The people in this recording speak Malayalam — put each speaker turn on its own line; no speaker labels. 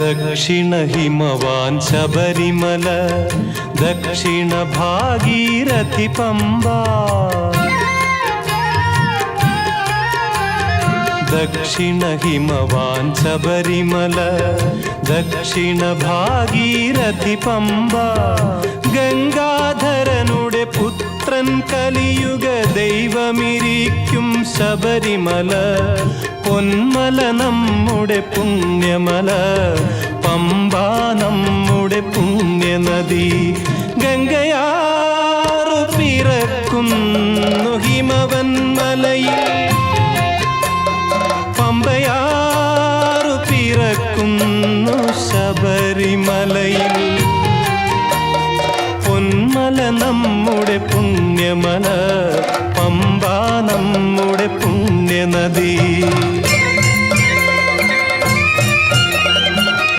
ദക്ഷിണ ഹിമവാൻ ശബരിമല ദക്ഷിണ ഭാഗീരഥി പമ്പ. ദക്ഷിണ ഹിമവാൻ ശബരിമല ദക്ഷിണ ഭാഗീരഥി പമ്പ. ഗംഗാധരനുടെ പുത്രൻ കലിയുഗ ദൈവമിരിക്കും ശബരിമല പൊന്മല നമ്മുടെ പുണ്യമല പമ്പ നമ്മുടെ പുണ്യനദി. ഗംഗയാറു പിറക്കുന്നു ഹിമവൻ മലയിൽ. പമ്പയാറു പിറക്കുന്നു ശബരിമലയിൽ. പൊന്മല നമ്മുടെ പുണ്യമല പമ്പ നമ്മുടെ പുണ്യനദി.